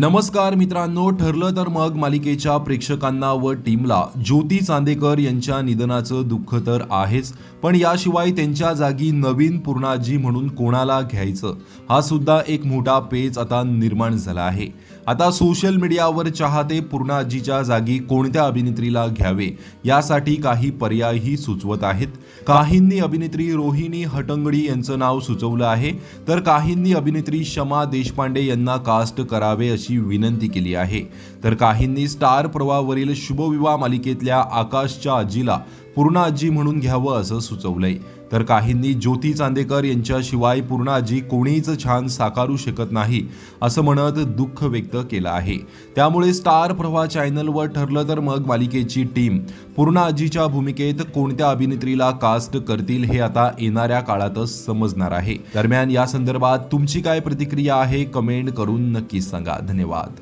नमस्कार मित्रांनो ठरलं तर मग मालिकेच्या प्रेक्षकांना व टीमला. ज्योती चांदेकर यांच्या निधनाचं दुःख तर आहेच पण याशिवाय त्यांच्या जागी नवीन पूर्णाजी म्हणून कोणाला घ्यायचं? हा सुद्धा एक मोठा पेच आता निर्माण झाला आहे. आता सोशल मीडियावर चाहते पूर्णाजीच्या जागी कोणत्या अभिनेत्रीला घ्यावे? यासाठी काही पर्यायही सुचवत आहेत. काहींनी अभिनेत्री रोहिणी हटंगडी यांचं नाव सुचवलं आहे. तर काहींनी अभिनेत्री शमा देशपांडे यांना कास्ट करावे अशी विनंती केली आहे. तर काहींनी स्टार प्रवावरील शुभविवाह मालिकेतल्या आकाशच्या आजीला पूर्णा आजी म्हणून घ्यावं असं सुचवलंय. तर काहींनी ज्योती चांदेकर यांच्याशिवाय पूर्णा आजी कोणीच छान साकारू शकत नाही असं म्हणत दुःख व्यक्त केलं आहे. त्यामुळे स्टार प्रवाह चॅनलवर ठरलं तर मग मालिकेची टीम पूर्णा आजीच्या भूमिकेत कोणत्या अभिनेत्रीला कास्ट करतील हे आता येणाऱ्या काळातच समजणार आहे. दरम्यान या संदर्भात तुमची काय प्रतिक्रिया आहे कमेंट करून नक्कीच सांगा. धन्यवाद.